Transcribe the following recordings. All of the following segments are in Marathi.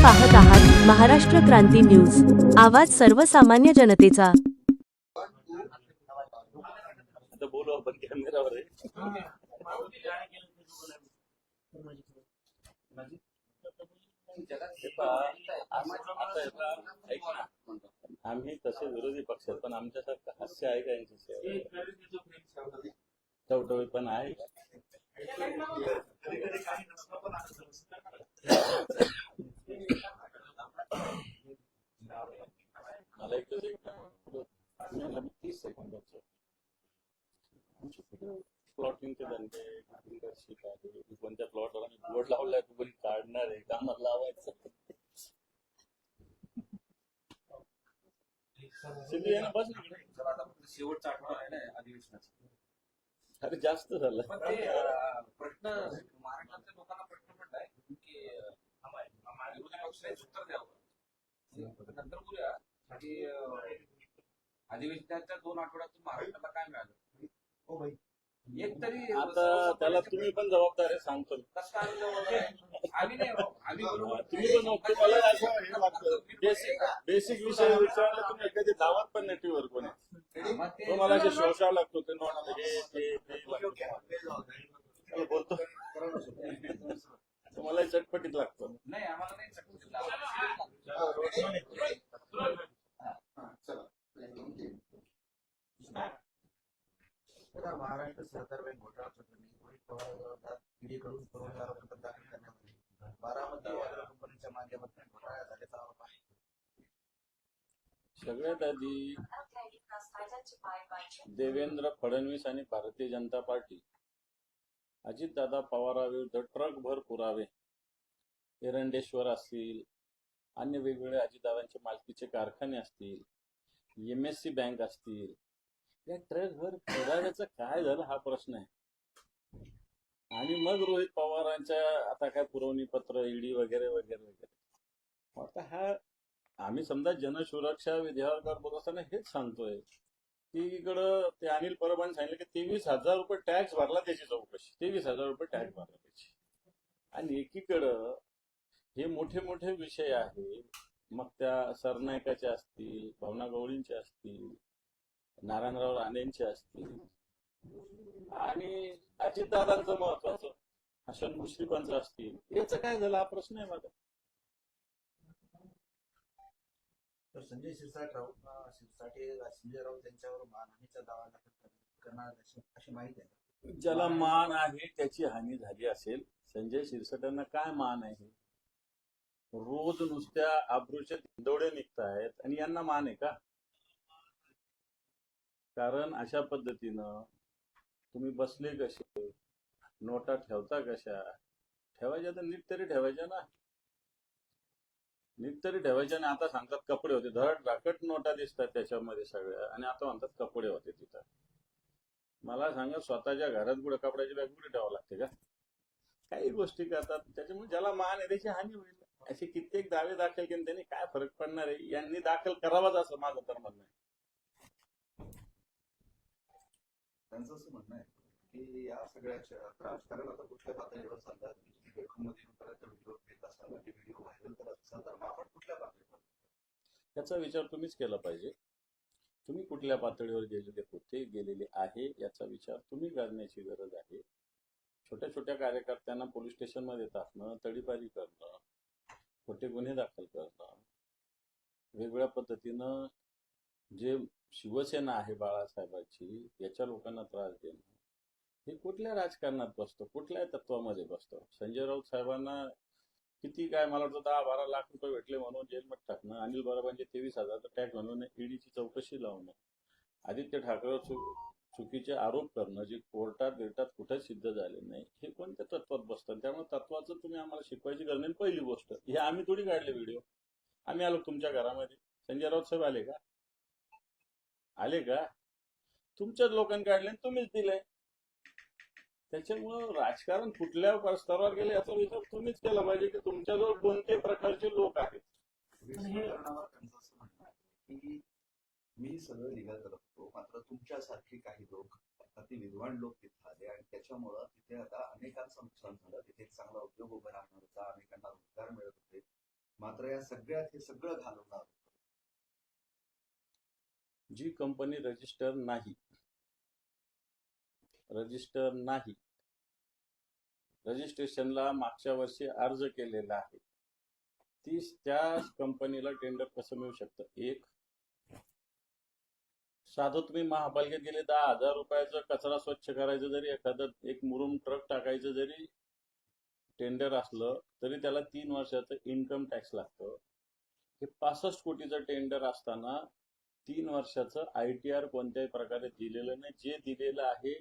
आपण पाहत आहात महाराष्ट्र क्रांती न्यूज आवाज सर्वसामान्य जनतेचा. आम्ही तसे विरोधी पक्ष आहेत पण आमच्यासारखं हास्य आहे का यांच्याशिवाय टवटवी पण आहे? मला एक एक मी तीस सेकंदाचं प्लॉटिंगचे धंदे कोणत्या प्लॉटवर आम्ही बोर्ड लावलाय तू कोणी काढणार आहे कामाला लावायचं बस शेवटचा आठवडा आहे ना अधिवेशनाचा अरे जास्त झालं प्रश्न महाराष्ट्रातल्या लोकांना प्रश्न पडलाय की विरोधी पक्षाने उत्तर द्यावं. नंतर बोलूया. की अधिवेशनाच्या दोन आठवड्यातून महाराष्ट्राला काय मिळालं? एक तरी आता त्याला तुम्ही पण जबाबदार आहे सांगतो. कसं काय जबाबदार आहे? आम्ही नाही हो. आम्ही बरोबर. तुम्ही पण नव्हते मला असं बेसिक बेसिक विषय विचारला तुम्ही कधी धावत पण नाही टीव्हीवर कोणी. मग ते- तो मला जे शोषावं लागतो ते नोट हे ते ते लागतं. त्याला बोलतो. तुम्हाला चटपटीत लागतो. नाही आम्हाला नाही चटपटीत लावायचं. आता महाराष्ट्र सहकार बँक घोटाळा प्रकरणी रोहित पवार विरोधात ईडीकडून करोडचे आरोपपत्र दाखल करण्यात आले बारामती वायदा कंपनीच्या माध्यमातून घोटाळा झाल्याचा आरोप आहे. सगळ्यात आधी देवेंद्र फडणवीस आणि भारतीय जनता पार्टी अजितदादा पवाराविरुद्ध ट्रकभर पुरावे. एरंडेश्वर असतील अन्य वेगवेगळे अजितदादांचे मालकीचे कारखाने असतील एम एस सी बँक असतील. या ट्रकभर पुराव्याचं काय झालं हा प्रश्न आहे. आणि मग रोहित पवारांच्या आता काय पुरवणी पत्र ईडी वगैरे वगैरे वगैरे. आता हा आम्ही समजा जनसुरक्षा विधेयकावर बोलत असताना हेच सांगतोय. की ते अनिल परबांनी सांगितलं की तेवीस हजार रुपये टॅक्स भरला त्याची चौकशी. तेवीस हजार रुपये टॅक्स भरला त्याची. आणि एकीकडं हे मोठे मोठे विषय आहे. मग त्या सरनायकाचे असतील भावना गवळींचे असतील नारायणराव राणेंचे असतील. आणि अजितदादांचं महत्वाचं हसन मुश्रीफांचं असतील. याचं काय झालं? हा प्रश्न आहे माझा. तर संजय शिरसाट राऊत शिरसाटे संजय राऊत यांच्यावर मानहानीचा दावा दाखल करणार अशी माहिती आहे. ज्याला मान आहे त्याची हानी झाली असेल संजय शिरसाटांना काय मान आहे? रोज नुसत्या आब्रूचे दौडे आहेत आणि यांना मान आहे का? कारण अशा पद्धतीनं तुम्ही बसले कसे? नोटा ठेवता कशा? ठेवायच्या तर नीट तरी ठेवायच्या ना. नीट तरी ठेवायचे आणि आता सांगतात कपडे होते. धड राकट नोटा दिसतात त्याच्यामध्ये सगळ्या. आणि आता म्हणतात कपडे होते तिथं. मला सांगा स्वतःच्या घरात कुठे कपड्याची बॅग कुठे ठेवावं लागते का? काही गोष्टी करतात. त्याच्यामुळे ज्याला मान आहे त्याची हानी होईल. असे कित्येक दावे दाखल केले त्यांनी काय फरक पडणार आहे? यांनी दाखल करावाच असं माझं तर म्हणणं आहे. त्यांचं असं म्हणणं आहे की या सगळ्याच्या राजकारण आता कुठल्या पातळीवर चाललं याचा विचार तुम्हीच केला पाहिजे. तुम्ही कुठल्या पातळीवर गेलेले होते गेलेले आहे याचा विचार तुम्ही करण्याची गरज आहे. छोट्या छोट्या कार्यकर्त्यांना पोलीस स्टेशनमध्ये टाकणं तडीपारी करणं खोटे गुन्हे दाखल करणं वेगवेगळ्या पद्धतीनं जे शिवसेना आहे बाळासाहेबांची याच्या लोकांना त्रास देणं हे कुठल्या राजकारणात बसतो? कुठल्या तत्वामध्ये बसतो? संजय राऊत साहेबांना किती काय मला वाटतं दहा बारा लाख रुपये भेटले म्हणून जेलमध्ये टाकणं अनिल बराबांचे तेवीस हजार टॅक्स म्हणून ईडीची चौकशी लावणं आदित्य ठाकरे चुकीचे आरोप करणं जे कोर्टात बिर्टात कुठेच सिद्ध झाले नाही हे कोणत्या तत्वात बसतं? त्यामुळे तत्वाचं तुम्ही आम्हाला शिकवायची गरज नाही. पहिली गोष्ट हे आम्ही थोडी काढले व्हिडिओ आम्ही आलो तुमच्या घरामध्ये. संजय राऊत साहेब आले का? आले का? तुमच्याच लोकांनी काढले आणि तुम्हीच दिले त्याच्यामुळं राजकारण कुठल्या स्तरावर गेले याचा विचार तुम्हीच केला पाहिजे की तुमच्याजवळ कोणते प्रकारचे लोक आहेत? मी सगळं लिगल करतो मात्र तुमच्यासारखे काही लोक अति विद्वान लोक तिथे आले आणि त्याच्यामुळं तिथे आता अनेकांचं नुकसान झालं. तिथे एक चांगला उद्योग उभा राहणार होता अनेकांना रोजगार मिळत होते. मात्र या सगळ्यात हे सगळं घालवणार जी कंपनी रजिस्टर नाही रजिस्टर नाही. रजिस्ट्रेशनला मागच्या वर्षी अर्ज केलेला आहे. ती त्या कंपनीला टेंडर कसं मिळू शकतं? एक साधं तुम्ही महापालिकेत गेले दहा हजार रुपयाचा कचरा स्वच्छ करायचं जरी एखादं एक मुरुम ट्रक टाकायचं जरी टेंडर असलं तरी त्याला तीन वर्षाचं इन्कम टॅक्स लागतं. हे पासष्ट कोटीचं टेंडर असताना तीन वर्षाचं आय टी आर कोणत्याही प्रकारे दिलेलं नाही. जे दिलेलं आहे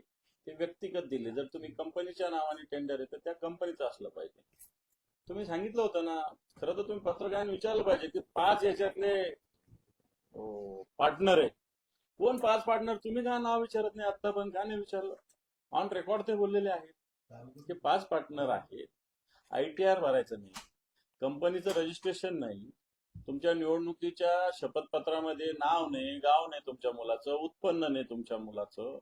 हे व्यक्तिगत दिले जर तुम्ही कंपनीच्या नावाने टेंडर आहे तर त्या कंपनीचं असलं पाहिजे. तुम्ही सांगितलं होतं ना खरं तर तुम्ही पत्रकारांनी विचारलं पाहिजे की पाच याच्यातले पार्टनर आहे कोण पाच पार्टनर तुम्ही का नाव विचारत नाही? आता पण का नाही विचारलं? ऑन रेकॉर्ड ते बोललेले आहेत ते पाच पार्टनर आहेत. आय टी आर भरायचं नाही. कंपनीचं रजिस्ट्रेशन नाही. तुमच्या निवडणुकीच्या शपथपत्रामध्ये नाव नाही गाव नाही तुमच्या मुलाचं उत्पन्न नाही तुमच्या मुलाचं.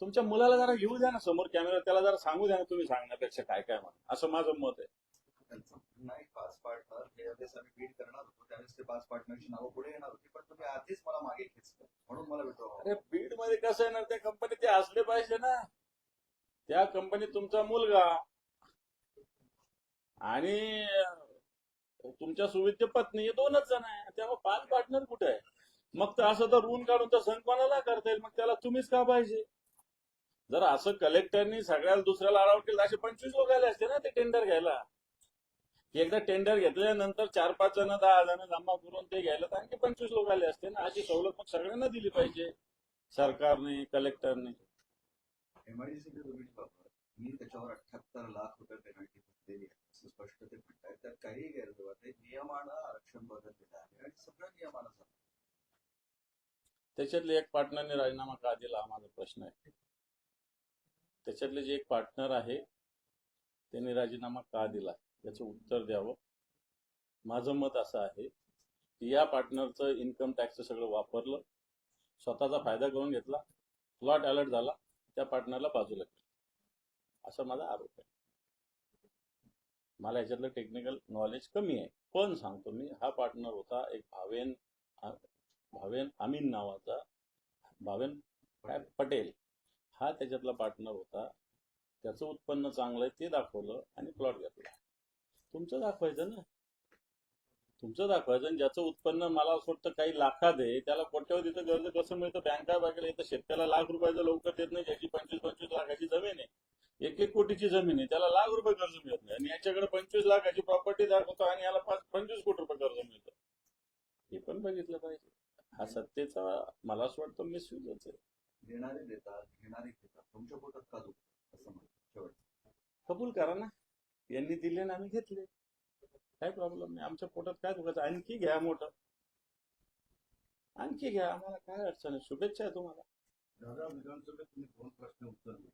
तुमच्या मुलाला जरा घेऊ द्या ना समोर कॅमेरा त्याला जरा सांगू द्या ना तुम्ही सांगण्यापेक्षा काय काय म्हणा असं माझं मत आहे. नाही पाच पार्टनर ज्यावेळेस आम्ही बीड करणार होतो. त्यावेळेस ते पाच पार्टनरची नावं पुढे येणार होती पण तुम्ही आधीच मला मागे खेचलं म्हणून मला विड्रॉ अरे बीडमध्ये कसं येणार? त्या कंपनीत ते असले पाहिजे ना. त्या कंपनीत तुमचा मुलगा आणि तुमच्या सुविध पत्नी हे दोनच जण आहे. तेव्हा पाच पार्टनर कुठे आहे? मग तर असं तर ऋण काढून तर कोणाला करता येईल. मग त्याला तुम्हीच का पाहिजे? जर असं कलेक्टरनी सगळ्याला दुसऱ्याला अलाउड केलं असे पंचवीस लोक आले असते ना ते टेंडर घ्यायला. एकदा टेंडर घेतल्यानंतर चार पाच जण दहा जण जमा करून ते घ्यायला तर आणखी पंचवीस लोक आले असते ना. अशी सवलत मग सगळ्यांना दिली पाहिजे सरकारने कलेक्टरने मी त्याच्यावर अठ्याहत्तर लाख रुपये पेनल्टी भरलेली आहे असं स्पष्ट ते म्हणतायत त्यात काही गैरव्यवहार नाही. नियमानं आरक्षण बदललेलं आहे आणि सगळं नियमानं झालं. त्याच्यातले एक पार्टनरने राजीनामा का दिला हा माझा प्रश्न आहे. त्याच्यातले जे एक पार्टनर आहे त्यांनी राजीनामा का दिला? याचं उत्तर द्यावं. माझं मत असं आहे की या पार्टनरचं इन्कम टॅक्सचं सगळं वापरलं स्वतःचा फायदा करून घेतला प्लॉट अलर्ट झाला त्या पार्टनरला बाजूला केलं असा माझा आरोप आहे. मला याच्यातलं टेक्निकल नॉलेज कमी आहे. पण सांगतो मी हा पार्टनर होता एक भावेन भावेन अमीन नावाचा भावेन पटेल. हा त्याच्यातला पार्टनर होता. त्याचं उत्पन्न चांगलं आहे ते दाखवलं आणि प्लॉट घेतला. तुमचं दाखवायचं ना. तुमचं दाखवायचं आणि ज्याचं उत्पन्न मला असं वाटतं काही लाखात आहे त्याला कोट्यवधीचं कर्ज कसं मिळतं? बँका बघायला येतं शेतकऱ्याला लाख रुपयाचं लवकर देत नाही ज्याची पंचवीस पंचवीस लाखाची जमीन आहे. एक एक कोटीची जमीन आहे त्याला लाख रुपये कर्ज मिळत नाही. आणि याच्याकडे पंचवीस लाखाची प्रॉपर्टी दाखवतो आणि याला पाच पंचवीस कोटी रुपये कर्ज मिळतं. हे पण बघितलं पाहिजे. हा सत्तेचा मला असं वाटतं मिसयूजच आहे. देणारे देतात घेणारे घेतात. तुमच्या पोटात का दुखतं? असं म्हणतो शेवट कबूल करा ना. यांनी दिले ना आम्ही घेतले. काय प्रॉब्लेम नाही. आमच्या पोटात काय दुखायचं? आणखी घ्या मोठं. आणखी घ्या. आम्हाला काय अडचण आहे? शुभेच्छा आहे तुम्हाला. दादा विधानसभेत तुम्ही दोन प्रश्न उत्तर दिले.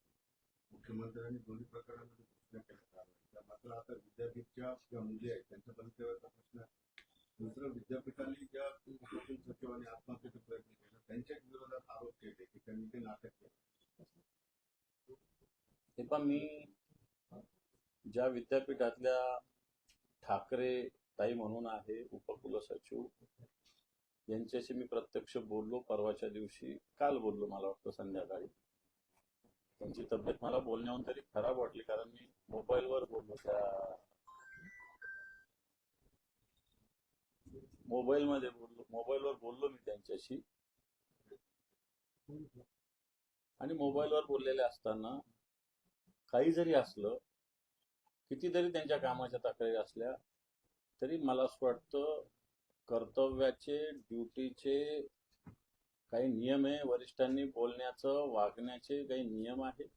मुख्यमंत्र्यांनी दोन्ही प्रकरणामध्ये घोषणा केल्या. मात्र आता विद्यापीठच्या ज्या मुली आहेत त्यांच्या भवितव्याचा प्रश्न आहे. दुसरं विद्यापीठाने ज्या कुलसचिव सचिवांनी आत्महत्येचा प्रयत्न केला त्यांच्या विरोधात आरोप केले की त्यांनी ते नाटक केलं. ते पण मी ज्या विद्यापीठातल्या ठाकरे ताई म्हणून आहे उपकुलसचिव यांच्याशी मी प्रत्यक्ष बोललो. परवाच्या दिवशी काल बोललो मला वाटतं संध्याकाळी. त्यांची तब्येत मला बोलण्याहून तरी खराब वाटली कारण मी मोबाईलवर बोललो त्या मोबाईलमध्ये बोललो. मोबाईलवर बोललो मी त्यांच्याशी. आणि मोबाईलवर बोललेले असताना काही जरी असलं किती जरी त्यांच्या कामाच्या तक्रारी असल्या तरी मला असं वाटतं कर्तव्याचे ड्युटीचे काही नियम आहे. वरिष्ठांनी बोलण्याचं वागण्याचे काही नियम आहेत.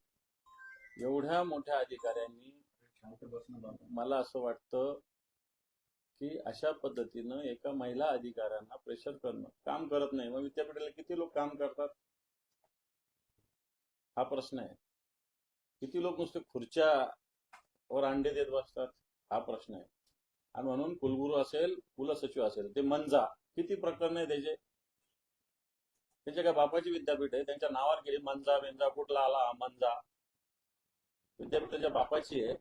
एवढ्या मोठ्या अधिकाऱ्यांनी मला असं वाटतं की अशा पद्धतीनं एका महिला अधिकाऱ्यांना प्रेशर करणं काम करत नाही. मग विद्यापीठाला किती लोक काम करतात? हा प्रश्न आहे. किती लोक नुसते खुर्च्या वर अंडे देत बसतात? हा प्रश्न आहे. आणि म्हणून कुलगुरू असेल कुलसचिव असेल ते मंजा किती प्रकरण आहे त्याचे? त्यांच्या काय बापाची विद्यापीठ आहे. त्यांच्या नावावर गेली मंजा बिंजा कुठला आला मंजा विद्यापीठाच्या बापाची आहे.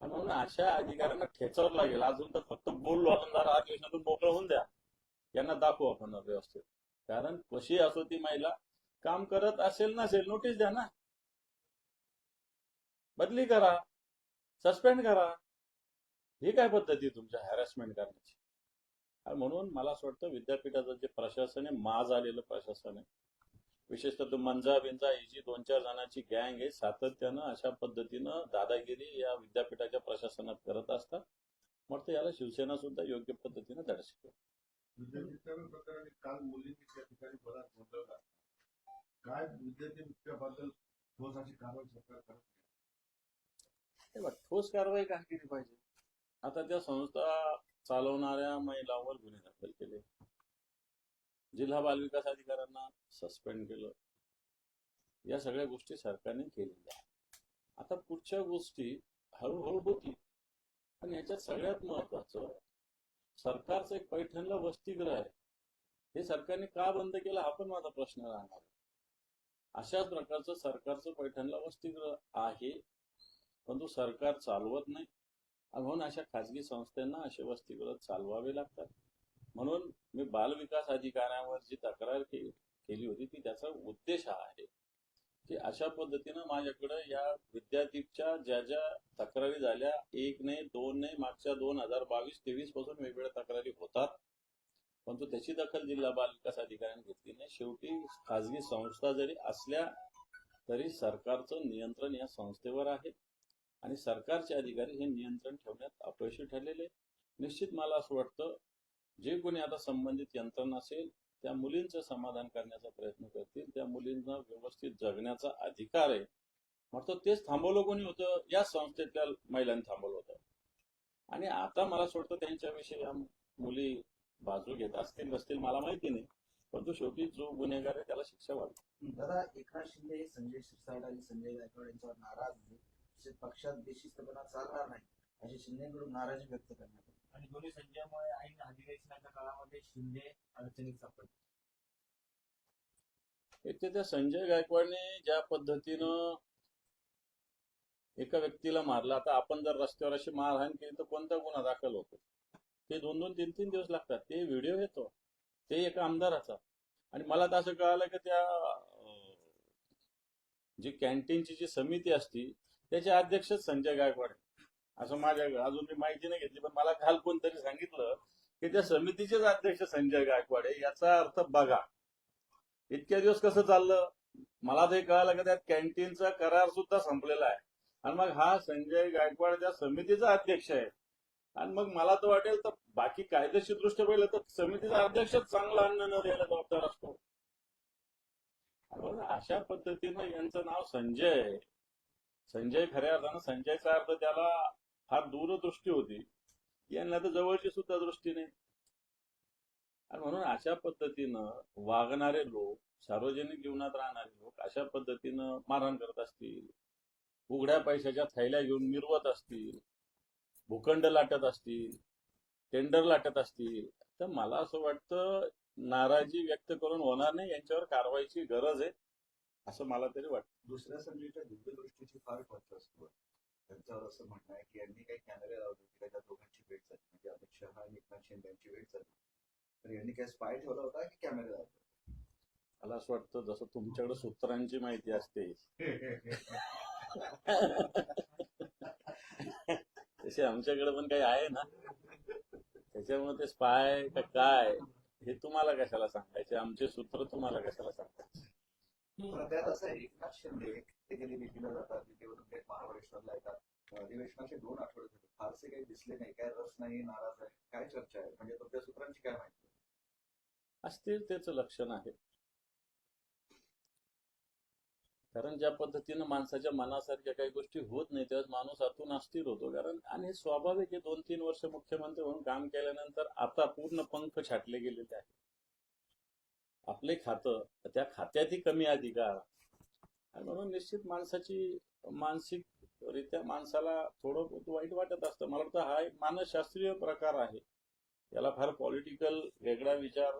आणि म्हणून अशा अधिकाऱ्यांना ठेचावं लागेल. अजून तर फक्त बोललो आपण जरा अधिवेशनातून मोकळं होऊन द्या. यांना दाखवू आपण व्यवस्थित. कारण कशी असो ती महिला काम करत असेल नसेल नोटीस द्या ना. बदली करा. सस्पेंड करा. ही काय पद्धती तुमच्या हॅरॅसमेंट करण्याची? म्हणून मला असं वाटतं विद्यापीठाचं जे प्रशासन आहे माज आलेलं प्रशासन आहे. विशेषतः तो मंजा बिंजा ही जी दोन चार जणांची गँग आहे सातत्यानं अशा पद्धतीनं दादागिरी या विद्यापीठाच्या प्रशासनात करत असतात. मग तर याला शिवसेना सुद्धा योग्य पद्धतीनं धडा काय विद्यार्थी मुख्याबद्दल काय ठोस अशी कारवाई सरकार करत नाही. हे बघ, ठोस कारवाई का केली पाहिजे? आता त्या संस्था चालवणाऱ्या महिलांवर गुन्हे दाखल केले. जिल्हा बालविकास अधिकाऱ्यांना सस्पेंड केलं. या सगळ्या गोष्टी सरकारने केलेल्या आता पुढच्या गोष्टी हळूहळू होतील. पण याच्यात सगळ्यात महत्वाचं सरकारचं एक पैठणला वसतिगृह आहे. हे सरकारने का बंद केलं हा पण माझा प्रश्न राहणार अशा अशाच प्रकारचं सरकारचं पैठणला वसतिगृह आहे परंतु सरकार चालवत नाही. म्हणून अशा खाजगी संस्थांना असे वसतिगृह चालवावे लागतात. म्हणून मी बालविकास अधिकाऱ्यांवर जी तक्रार के- केली होती ती त्याचा उद्देश हा आहे की अशा पद्धतीनं माझ्याकडे या विद्यापीठच्या ज्या ज्या तक्रारी झाल्या एक ने दोन ने मागच्या दोन हजार बावीस तेवीसपासून वेगवेगळ्या तक्रारी होतात. परंतु त्याची दखल जिल्हा बालविकास अधिकाऱ्यांनी घेतली नाही. शेवटी खाजगी संस्था जरी असल्या तरी सरकारचं नियंत्रण या संस्थेवर आहे. आणि सरकारचे अधिकारी हे नियंत्रण ठेवण्यात अपयशी ठरलेले निश्चित मला असं वाटतं जे कोणी आता संबंधित यंत्रणा असेल त्या मुलींचं समाधान करण्याचा प्रयत्न करतील. त्या मुलींना व्यवस्थित जगण्याचा अधिकार आहे. म्हणतो तेच थांबवलं कोणी होतं या संस्थेतल्या महिलांनी थांबवलं होतं. आणि आता मला असं वाटतं त्यांच्याविषयी या मुली बाजू घेत असतील नसतील मला माहिती नाही. परंतु शेवटी जो गुन्हेगार आहे त्याला शिक्षा व्हावी. दादा एकनाथ शिंदे हे संजय शिरसाट आणि संजय गायकवाड यांच्यावर नाराज पक्षात बेशिस्तपणा चालणार नाही. अशी शिंदेकडून नाराजी व्यक्त करण्यात आली. आणि दोन्ही संजयामुळे ऐन अधिवेशनाच्या काळामध्ये शिंदे अडचणीत सापडले. एक तर त्या संजय गायकवाडने ज्या पद्धतीनं एका व्यक्तीला मारलं आता आपण जर रस्त्यावर अशी मारहाण केली तर कोणता गुन्हा दाखल होतो? ते दोन दोन तीन तीन दिवस लागतात. ते व्हिडिओ येतो ते एका आमदाराचा. आणि मला तर असं कळालं की त्या अं, जी कॅन्टीनची जी समिती असती त्याचे अध्यक्ष संजय गायकवाड असं माझ्या अजून मी माहिती नाही घेतली पण मला काल कोणतरी सांगितलं की त्या समितीचेच अध्यक्ष संजय गायकवाड आहे. याचा अर्थ बघा इतक्या दिवस कसं चाललं? मला ते कळालं की त्यात कॅन्टीनचा करार सुद्धा संपलेला आहे. आणि मग हा संजय गायकवाड त्या समितीचा अध्यक्ष आहे. आणि मग मला तर वाटेल तर बाकी कायदेशीर दृष्ट्या पाहिलं तर समितीचा अध्यक्षच चांगला अन्न न द्यायला जबाबदार असतो. अशा पद्धतीनं यांचं नाव संजय संजय खऱ्या अर्थानं संजयचा अर्थ त्याला फार दूरदृष्टी होती. यांना तर जवळची सुद्धा दृष्टी नाही. आणि म्हणून अशा पद्धतीनं वागणारे लोक सार्वजनिक जीवनात राहणारे लोक अशा पद्धतीनं मारहाण करत असतील उघड्या पैशाच्या थैल्या घेऊन मिरवत असतील भूखंड लाटत असतील टेंडर लाटत असतील तर मला असं वाटतं नाराजी व्यक्त करून होणार नाही यांच्यावर कारवाईची गरज आहे असं मला तरी वाटतं. दुसऱ्या संजयच्या दिव्यदृष्टीची फार वर्चस्व आहे. त्यांच्यावर असं म्हणणं आहे की यांनी काही कॅमेरे लावले की त्याच्या दोघांची भेट झाली. म्हणजे अमित शहा आणि एकनाथ शिंदे यांची भेट झाली. तर यांनी काय स्पाय ठेवला होता की कॅमेरे लावले मला असं वाटतं जसं तुमच्याकडे सूत्रांची माहिती असते. तसे आमच्याकडे पण काही आहे ना. त्याच्यामुळे ते स्पाय का काय हे तुम्हाला कशाला सांगायचे? आमचे सूत्र तुम्हाला कशाला सांगायचे? पण त्यात असं आहे एकनाथ शिंदे ते कधी भेटीला जातात महाबळेश्वरला येतात. अधिवेशनाचे दोन आठवडे झाले. फारसे काही दिसले नाही काय रस नाही नाराज आहे काय चर्चा आहे? म्हणजे तुमच्या सूत्रांची काय माहिती? अस्थिरतेचं लक्षण आहे. कारण ज्या पद्धतीनं माणसाच्या मनासारख्या काही गोष्टी होत नाही तेव्हा माणूस आतून अस्थिर होतो. कारण आणि स्वाभाविक आहे दोन तीन वर्ष मुख्यमंत्री म्हणून काम केल्यानंतर आता पूर्ण पंख छाटले गेलेले आहे आपले खातं त्या खात्यातही कमी अधिकार. आणि म्हणून निश्चित माणसाची मानसिक रित्या माणसाला थोडं बहुत वाईट वाटत असतं. मला वाटतं हा एक मानसशास्त्रीय प्रकार आहे. याला फार पॉलिटिकल वेगळा विचार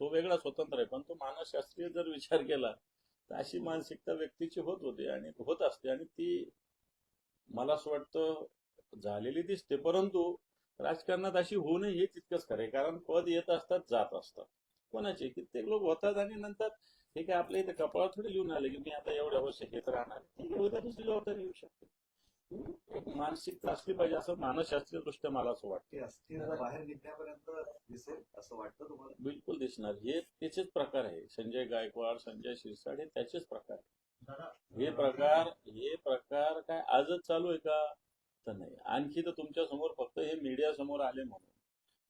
तो वेगळा स्वतंत्र आहे. पण तो मानसशास्त्रीय जर विचार केला तर अशी मानसिकता व्यक्तीची होत होते आणि होत असते आणि ती मला असं वाटतं झालेली दिसते. परंतु राजकारणात अशी होऊ नये हे तितकंच खरं आहे. कारण पद येत असतात जात असतात. कोणाचे? कित्येक लोक होतात आणि नंतर हे काय आपल्या इथे कपाळ थोडी लिहून आले की मी आता एवढ्या वर्ष घेत राहणार. ठीक आहे, उद्या दुसरी जबाबदारी येऊ शकते. मानसिकता असली पाहिजे असं मानसशास्त्रीय दृष्ट्या मला असं वाटतं. बाहेर निघण्यापर्यंत दिसेल असं वाटतं तुम्हाला? बिलकुल दिसणार. हे त्याचेच प्रकार आहे. संजय गायकवाड संजय शिरसाट हे त्याचेच प्रकार हे प्रकार हे प्रकार काय आजच चालू आहे का? तर नाही. आणखी तर तुमच्यासमोर फक्त हे मीडिया समोर आले म्हणून.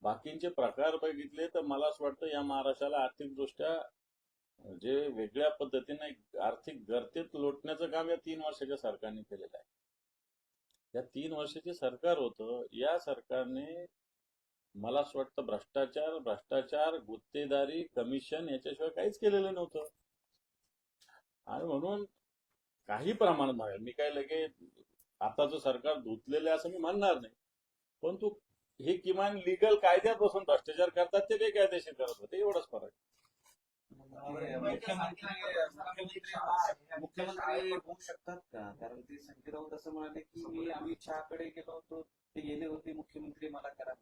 बाकींचे प्रकार बघितले तर मला असं वाटतं या महाराष्ट्राला आर्थिकदृष्ट्या जे वेगळ्या पद्धतीने आर्थिक गर्तेत लोटण्याचं काम या तीन वर्षाच्या सरकारने केलेलं आहे. या तीन वर्षाचे सरकार होतं या सरकारने मला असं वाटतं भ्रष्टाचार भ्रष्टाचार गुत्तेदारी कमिशन याच्याशिवाय काहीच केलेलं नव्हतं. आणि म्हणून काही प्रमाणात नाही मी काय लगे आताचं सरकार धुतलेलं आहे असं मी म्हणणार नाही. परंतु हे किमान लिगल कायद्यापासून भ्रष्टाचार करतात ते काही कायदेशीर करत होते एवढाच फरक मुख्यमंत्री होऊ शकतात का? कारण ते संजय राऊत असं म्हणाले की मी अमित शहाकडे गेलो होतो ते गेले होते मुख्यमंत्री मला करा.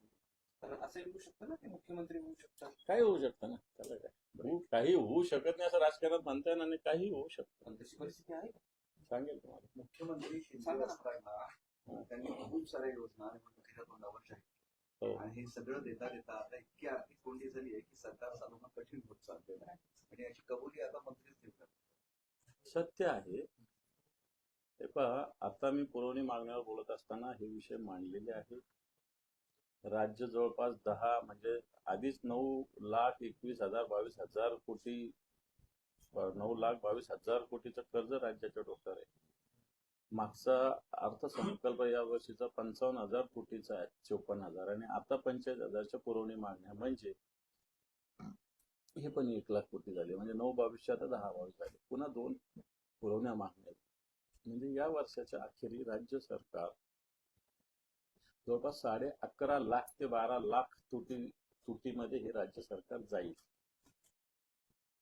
तर असं होऊ शकतं ना ते मुख्यमंत्री होऊ शकतात? काही होऊ शकतं ना. त्याला काय? काही होऊ शकत नाही असं राजकारणात म्हणता येणार नाही काही होऊ शकतं. पण तशी परिस्थिती आहे का? सांगेल तुम्हाला. मुख्यमंत्री त्यांनी खूप साऱ्या योजना आणि तोंडावर जाहीर. आणि हे सगळं देता देता आता इतकी आर्थिक कोंडी झाली आहे की सरकार चालवणं कठीण होत चाललेलं आहे आणि याची कबुली आता मंत्रीच देतात. सत्य आहे. हे पहा आता मी पुरवणी मागण्यावर बोलत असताना हे विषय मांडलेले आहेत. राज्य जवळपास दहा म्हणजे आधीच नऊ लाख एकवीस हजार बावीस हजार कोटी नऊ लाख बावीस हजार कोटीचं कर्ज राज्याच्या डोक्यावर आहे. मागचा अर्थसंकल्प या वर्षीचा पंचावन्न हजार कोटीचा आहे चोपन्न हजार. आणि आता पंचेचाळीस हजारच्या पुरवणी मागण्या म्हणजे हे पण एक लाख कोटी झाले. म्हणजे नऊ बावीसशे आता दहा बावीस झाले. पुन्हा दोन पुरवण्या मागण्या म्हणजे या वर्षाच्या अखेरी राज्य सरकार जवळपास साडे अकरा लाख ते बारा लाख तुटी तुटीमध्ये हे राज्य सरकार जाईल.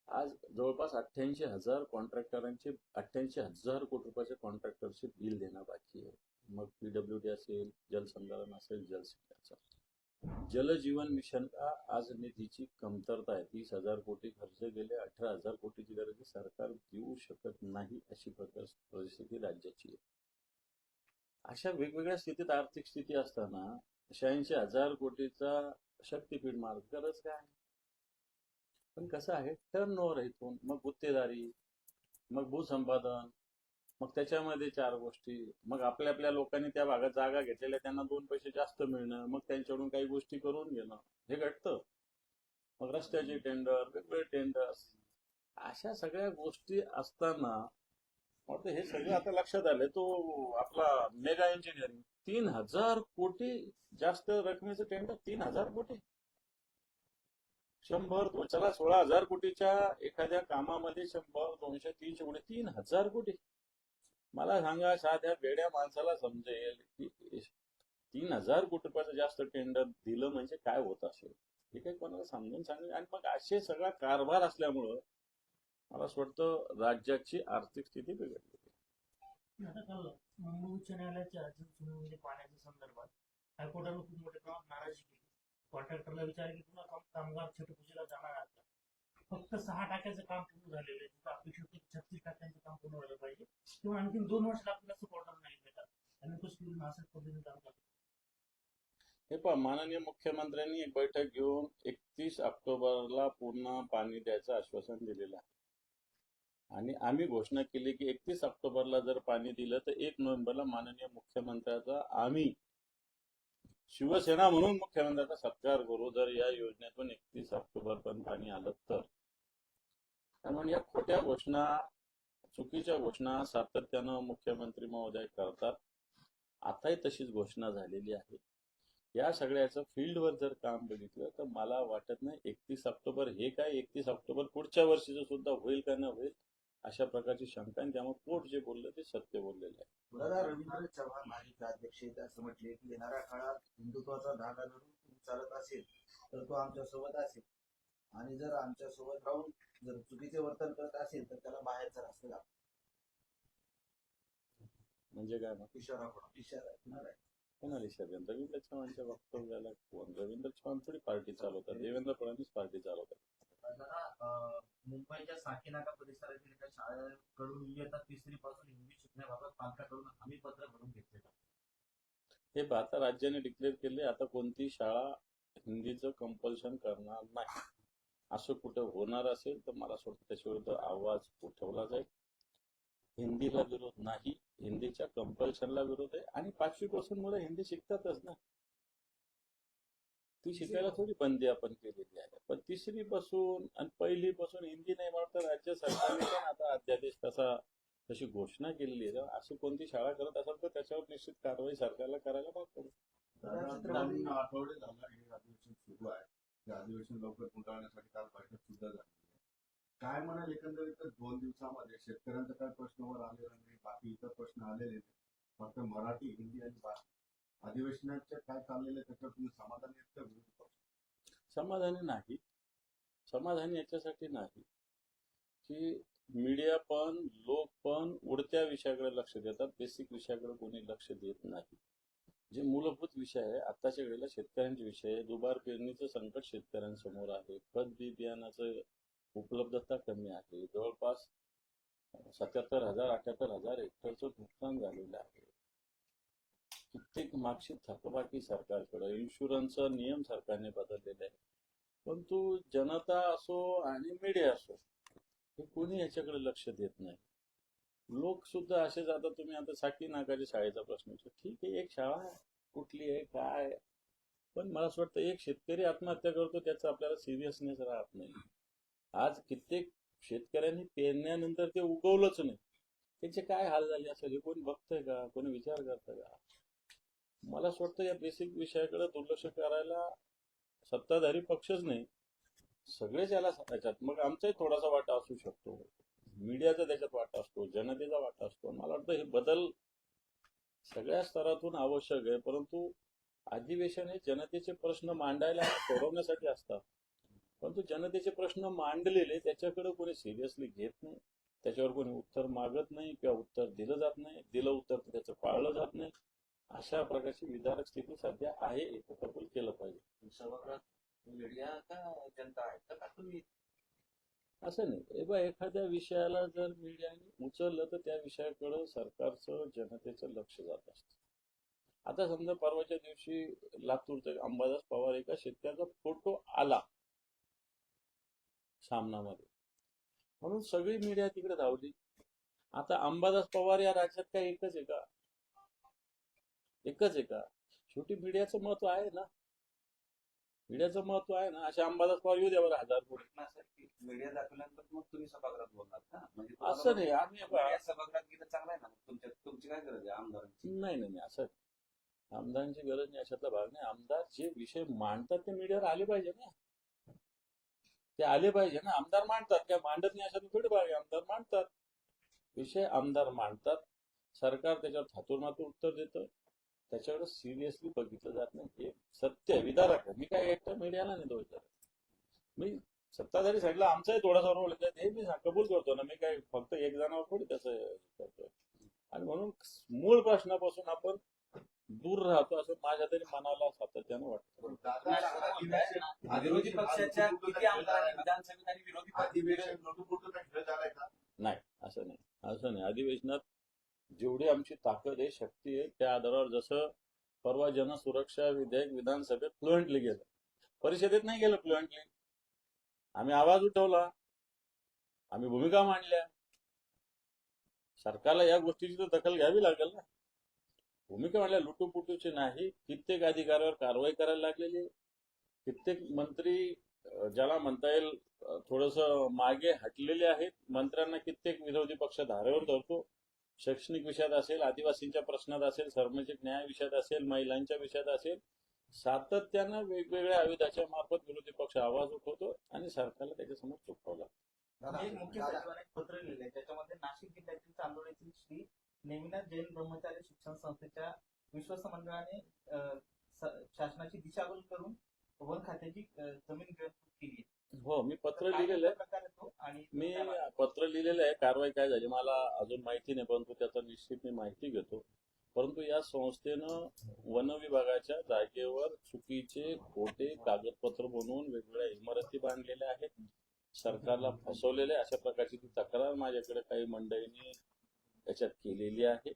आज जवळपास अठ्ठ्याऐंशी हजार कॉन्ट्रॅक्टरांचे अठ्ठ्याऐंशी हजार कोटी रुपयाचे कॉन्ट्रॅक्टरचे बिल देणं बाकी आहे. मग पीडब्ल्यूडी असेल जलसंधारण असेल जलसिंचाचं जलजीवन मिशनला आज निधीची कमतरता आहे. तीस हजार कोटी खर्च गेले अठरा हजार कोटीची गरज सरकार देऊ शकत नाही अशी प्रकार परिस्थिती राज्याची आहे. अशा वेगवेगळ्या स्थितीत आर्थिक स्थिती असताना शहाऐंशी हजार कोटीचा शक्तीपीठ मार्ग गरज काय? आहे? पण कसं आहे टर्न ओव्हर इथून. मग गुत्तेदारी मग भूसंपादन मग त्याच्यामध्ये चार गोष्टी. मग आपल्या आपल्या लोकांनी त्या भागात जागा घेतलेल्या त्यांना दोन पैसे जास्त मिळणं मग त्यांच्याकडून काही गोष्टी करून घेणं. हे घडतं. मग रस्त्याचे टेंडर वेगवेगळे टेंडर्स अशा सगळ्या गोष्टी असताना वाटतं हे सगळं आता लक्षात आलंय. तो आपला मेगा इंजिनिअरिंग तीन हजार कोटी जास्त रकमेचं टेंडर तीन हजार कोटी. शंभर चला सोळा हजार कोटीच्या एखाद्या कामामध्ये शंभर दोनशे तीनशे कोटी तीन हजार कोटी. मला सांगा साध्या वेड्या माणसाला समजेल की तीन हजार कोटी रुपयाचं जास्त टेंडर दिलं म्हणजे काय होत असेल? हे काही कोणाला समजून सांगेल आणि मग असे सगळा कारभार असल्यामुळं मला असं वाटतं राज्याची आर्थिक स्थिती बिघडली. मुंबई उच्च न्यायालयाच्या पाण्याच्या संदर्भात हायकोर्टाला खूप मोठ्या प्रमाणात नाराजी केली. कॉन्ट्रॅक्टरला विचार की पुन्हा काम- कामगार छटपूजेला जाणार आता. फक्त सहा टाक्याचं काम पूर्ण झालेलं आहे. तिथं अपेक्षित होतं छत्तीस टाक्यांचं काम पूर्ण व्हायला पाहिजे किंवा आणखी दोन वर्ष लागतील असं कोर्टाला नाही भेटत. आणि कुठे असं पद्धतीने काम करतो हे पहा माननीय मुख्यमंत्र्यांनी एक बैठक घेऊन एकतीस ऑक्टोबरला पूर्ण पाणी द्यायचं आश्वासन दिलेलं आहे. आणि आम्ही घोषणा केली की एकतीस ऑक्टोबरला जर पाणी दिलं तर एक नोव्हेंबरला माननीय मुख्यमंत्र्याचा आम्ही शिवसेना म्हणून मुख्यमंत्र्याचा सत्कार करू जर या योजनेतून एकतीस ऑक्टोबर पर्यंत पाणी आलं तर. त्यामुळे या खोट्या घोषणा चुकीच्या घोषणा सातत्यानं मुख्यमंत्री महोदय करतात. आताही तशीच घोषणा झालेली आहे. या सगळ्याचं फील्डवर जर काम बघितलं तर मला वाटत नाही एकतीस ऑक्टोबर हे काय एकतीस ऑक्टोबर पुढच्या वर्षीचं सुद्धा होईल का न होईल अशा प्रकारची शंका आहे. त्यामुळे कोर्ट जे बोललं ते सत्य बोललेलं आहे. दादा रवींद्र चव्हाण माजी अध्यक्ष असं म्हटले की येणाऱ्या काळात हिंदुत्वाचा धागा धरून चालत असेल तर तो आमच्यासोबत असेल. आणि जर आमच्यासोबत राहून जर चुकीचे वर्तन करत असेल तर त्याला बाहेरचा रस्ता दाखवा. म्हणजे काय मग? इशारा इशारा कुणाला आहे? कोणाला षडयंत्र रवींद्र चव्हाणच्या वक्तव्याला कोण? रवींद्र चव्हाण थोडी पार्टी चालवतात. देवेंद्र फडणवीस पार्टी चालवतात. मुंबईच्या साकीनाका परिसरातील एका शाळेकडून इयत्ता तिसरी पासून हिंदी शिकण्याबाबत पालकाकडून हमी पत्र भरून घेतले हे पहा, आता राज्याने डिक्लेअर केले आता कोणती शाळा हिंदीचं कंपल्शन करणार नाही. असं कुठं होणार असेल तर मला सोडतं वाटतं त्याच्याविरुद्ध आवाज उठवला जाईल. हिंदीला विरोध नाही हिंदीच्या कंपल्शनला विरोध आहे आणि पाचवी पासून मुलं हिंदी शिकतातच ना. ती शिकायला थोडी बंदी आपण केलेली आहे. पण तिसरी पासून आणि पहिली पासून हिंदी नाही म्हणत तर राज्य सरकारने पण आता अध्यादेश तसा तशी घोषणा केलेली आहे. तर अशी कोणती शाळा करत असेल तर त्याच्यावर निश्चित कारवाई सरकारला करायला भाग दोन आठवडे झाला हे अधिवेशन सुरू आहे. ते अधिवेशन लवकर गुंडाळण्यासाठी काल बैठक सुद्धा झाली आहे. काय म्हणाल एकंदरीत दोन दिवसामध्ये शेतकऱ्यांचा काय प्रश्नावर आलेला नाही बाकी इतर प्रश्न आलेले नाही. फक्त मराठी हिंदी आणि अधिवेशनाच्या काय चाललेलं आहे त्याच्यावर तुम्ही समाधानी आहेत का विरोधी पक्ष? समाधानी नाही. समाधानी याच्यासाठी नाही की मीडिया पण लोक पण उडत्या विषयाकडे लक्ष देतात. बेसिक विषयाकडे कोणी लक्ष देत नाही. जे मूलभूत विषय आहे आताच्या वेळेला शेतकऱ्यांचे विषय आहे. दुबार पेरणीचं संकट शेतकऱ्यांसमोर आहे. खत बी बियाणाचं उपलब्धता कमी आहे. जवळपास सत्याहत्तर हजार अठ्याहत्तर हजार हेक्टरचं नुकसान झालेलं आहे. कित्येक मागची थकबाकी सरकारकडे इन्शुरन्सचा नियम सरकारने बदललेला आहे परंतु जनता असो आणि मीडिया असो हे कोणी याच्याकडे लक्ष देत नाही. लोक सुद्धा असे जातात तुम्ही आता साकी नाकाच्या शाळेचा प्रश्न ठीक आहे एक शाळा कुठली आहे काय पण मला असं वाटतं एक शेतकरी आत्महत्या करतो त्याचा आपल्याला सिरियसनेस राहत नाही. आज कित्येक शेतकऱ्यांनी पेरण्यानंतर ते उगवलंच नाही. त्याचे काय हाल झाले असेल हे कोणी बघतंय का? कोणी विचार करतं का? मला असं वाटतं या बेसिक विषयाकडे दुर्लक्ष करायला सत्ताधारी पक्षच नाही. सगळेच याला त्याच्यात मग आमचाही थोडासा वाटा असू शकतो. मीडियाचा त्याच्यात वाटा असतो. जनतेचा वाटा असतो. मला वाटतं हे बदल सगळ्या स्तरातून आवश्यक आहे. परंतु अधिवेशन हे जनतेचे प्रश्न मांडायला सोडवण्यासाठी असतात. परंतु जनतेचे प्रश्न मांडलेले त्याच्याकडे कोणी सिरियसली घेत नाही. त्याच्यावर कोणी उत्तर मागत नाही किंवा उत्तर दिलं जात नाही. दिलं उत्तर तर त्याचं पाळलं जात नाही. अशा प्रकारची विधारक स्थिती सध्या आहे हे कबूल केलं पाहिजे. सभागृहात मीडिया का जनता आहे तर का तुम्ही? असं नाही. बा एखाद्या विषयाला जर मीडियाने उचललं तर त्या विषयाकडे सरकारचं जनतेचं लक्ष जात असतं. आता समजा परवाच्या दिवशी लातूरचा अंबादास पवार एका शेतकऱ्याचा फोटो आला सामनामध्ये. म्हणून सगळी मीडिया तिकडे धावली. आता अंबादास पवार या राज्यात काय एकच आहे का? एकच आहे का? शेवटी मीडियाचं महत्त्व आहे ना. मीडियाचं महत्त्व आहे ना. अशा अंबादास पवार येऊ द्या बरं हजार कोटी. मीडिया दाखवल्यानंतर मग तुम्ही सभागृहात बोलणार ना म्हणजे असं नाही. आम्ही सभागृहात गेलं चांगलं आहे ना. तुमच्या तुमची काय गरज आहे? आमदारांची? नाही नाही नाही. असं आमदारांची गरज नाही अशातला भाग नाही. आमदार जे विषय मांडतात ते मीडियावर आले पाहिजे ना. ते आले पाहिजे ना. आमदार मांडतात. काय मांडत नाही अशातला थोडी आहे. आमदार मांडतात. विषय आमदार मांडतात. सरकार त्याच्यावर थातूरमातूर उत्तर देतं. त्याच्याकडे सिरियसली बघितलं जात नाही. हे सत्य आहे मी काय एकटा मीडियाला नाही दोष देत. मी सत्ताधारी साईडला आमचाही थोडासा रोल आहे हे मी कबूल करतो ना. मी काय फक्त एक जणावर थोडी त्याचं हे करतोय. आणि म्हणून मूळ प्रश्नापासून आपण दूर राहतो असं माझ्या तरी मनाला सातत्यानं वाटतं. विरोधी पक्षाच्या किती आमदारांनी विधानसभेत आणि विरोधी अधिवेशन नाही असं नाही. असं नाही. अधिवेशनात जेवढी आमची ताकद आहे शक्ती आहे त्या आधारावर जसं परवा जनसुरक्षा विधेयक विधानसभेत फ्लुएंटली गेलं. परिषदेत नाही गेलं फ्लुएंटली आम्ही आवाज उठवला. आम्ही भूमिका मांडल्या. सरकारला या गोष्टीची तर दखल घ्यावी लागेल ना. भूमिका मांडल्या लुटूपुटूची नाही. कित्येक अधिकाऱ्यावर कारवाई करायला लागलेली कित्येक मंत्री ज्याला म्हणता येईल थोडस मागे हटलेले आहेत. मंत्र्यांना कित्येक विरोधी पक्ष धारेवर धरतो. शैक्षणिक विषयात असेल आदिवासींच्या प्रश्नात असेल सार्वजनिक न्याय विषयात असेल महिलांच्या विषयात असेल सातत्यानं वेगवेगळ्या आयुधाच्या मार्फत विरोधी पक्ष आवाज उठवतो आणि सरकारला त्याच्यासमोर एक मुख्य पत्र लिहिलंय. त्याच्यामध्ये नाशिक जिल्ह्यातील चांदोड येथील श्री नेमिनाथ जैन ब्रह्मचारी शिक्षण संस्थेच्या विश्वस्त मंडळाने शासनाची दिशाभूल करून वन खात्याची जमीन केली. हो मी पत्र लिहिलेलं आहे प्रकार आहे तो आणि मी पत्र लिहिलेलं आहे कारवाई काय झाली मला अजून माहिती नाही परंतु त्याचा निश्चित मी माहिती घेतो. परंतु या संस्थेनं वन विभागाच्या जागेवर चुकीचे खोटे कागदपत्र बनवून वेगवेगळ्या इमारती बांधलेल्या आहेत. सरकारला फसवलेले अशा प्रकारची ती तक्रार माझ्याकडे काही मंडळींनी याच्यात केलेली आहे.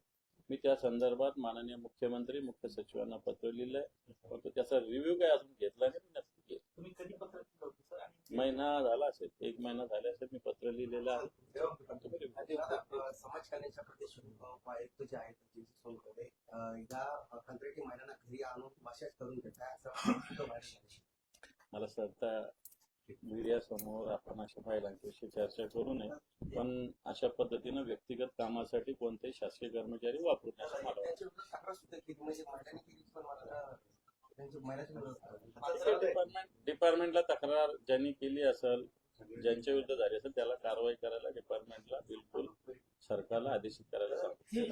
मी त्या संदर्भात माननीय मुख्यमंत्री मुख्य सचिवांना पत्र लिहिलंय. परंतु त्याचा रिव्ह्यू काय अजून घेतला नाही मी नक्की घेईन. तुम्ही कधी पत्र दिलं होतं सर आणि महिना झाला असेल एक महिना झाला असेल मी पत्र लिहिलेलं आहे. समाज कल्याणच्या प्रदेश अ, आयुक्त जे आहेत सोनकडे या कंत्राटी महिलांना घरी आणून मशाज करून घेतात. मला वाटतं मीडिया समोर आपण अशा महिलांच्याविषयी चर्चा करू नये पण अशा पद्धतीनं व्यक्तिगत कामासाठी कोणतेही शासकीय कर्मचारी वापरू नये डिपार्टमेंटला तक्रार ज्यांनी केली असेल ज्यांच्या विरुद्ध झाली असेल त्याला कारवाई करायला डिपार्टमेंटला बिलकुल सरकारला आदेशित करायला. म्हणजे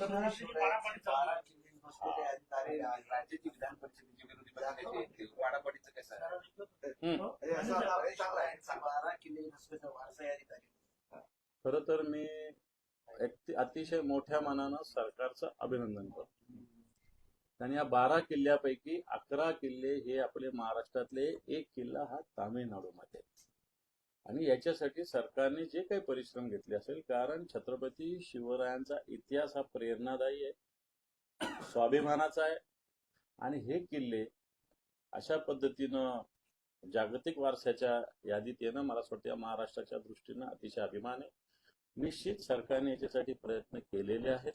खरं तर मी अति- अतिशय मोठ्या मनानं सरकारचं अभिनंदन करतो. आणि या बारा किल्ल्यापैकी अकरा किल्ले हे आपले महाराष्ट्रातले एक किल्ला हा तामिळनाडूमध्ये. आणि याच्यासाठी सरकारने जे काही परिश्रम घेतले असेल कारण छत्रपती शिवरायांचा इतिहास हा प्रेरणादायी आहे स्वाभिमानाचा आहे आणि हे किल्ले अशा पद्धतीनं जागतिक वारसाच्या यादीत येणं मला असं वाटतं या महाराष्ट्राच्या दृष्टीनं अतिशय अभिमान आहे. निश्चित सरकारने याच्यासाठी प्रयत्न केलेले आहेत.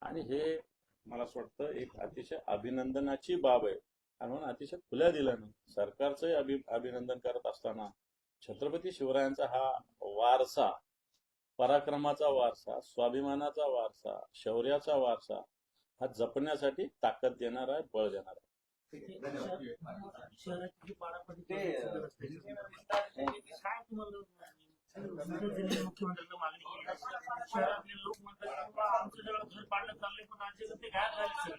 आणि हे मला असं वाटतं एक अतिशय अभिनंदनाची बाब आहे आणि म्हणून अतिशय खुल्या दिल्यानं सरकारचंही अभि अभिनंदन करत असताना छत्रपती शिवरायांचा हा वारसा पराक्रमाचा वारसा स्वाभिमानाचा वारसा शौर्याचा वारसा हा जपण्यासाठी ताकद देणारा आहे बळ देणारा आहे. काय तुम्हाला मुख्यमंत्र्यांना मागणी केली शहरातले लोक म्हणतात आमचं सगळं घर पाडलं चाललंय पण आमचे ते गायब झाले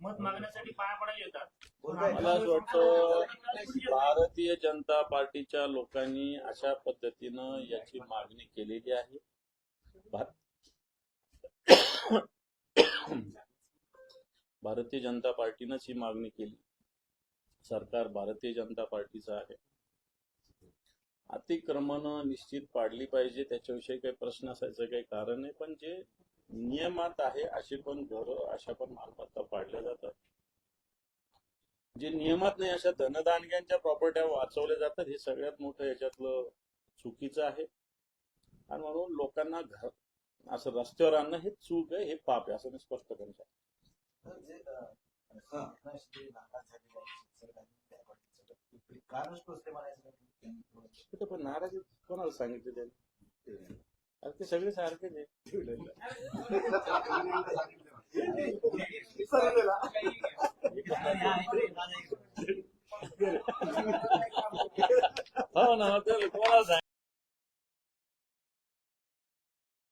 मत मागण्यासाठी पाया पडायला येतात मला असं वाटतं भारतीय जनता पार्टीच्या लोकांनी अशा पद्धतीनं याची मागणी केलेली आहे. भारतीय जनता पार्टीनंच ही मागणी केली. सरकार भारतीय जनता पार्टीचं आहे. अतिक्रमणं निश्चित पाडली पाहिजे त्याच्याविषयी काही प्रश्न असायचं काही कारण नाही. पण जे नियमात आहे अशी पण घर अशा पण मालमत्ता पाडल्या जातात. जे नियमात नाही अशा धनदानग्यांच्या प्रॉपर्ट्या वाचवल्या जातात हे सगळ्यात मोठं याच्यातलं चुकीचं आहे. आणि म्हणून लोकांना घर असं रस्त्यावर आणणं हे चूक आहे हे पाप आहे असं मी स्पष्ट करू शकतो. म्हणायचं. तिथं पण नाराजी कोणाला सांगितलं त्याने? अरे ते सगळे सारखेच आहे हो ना तर कोणाला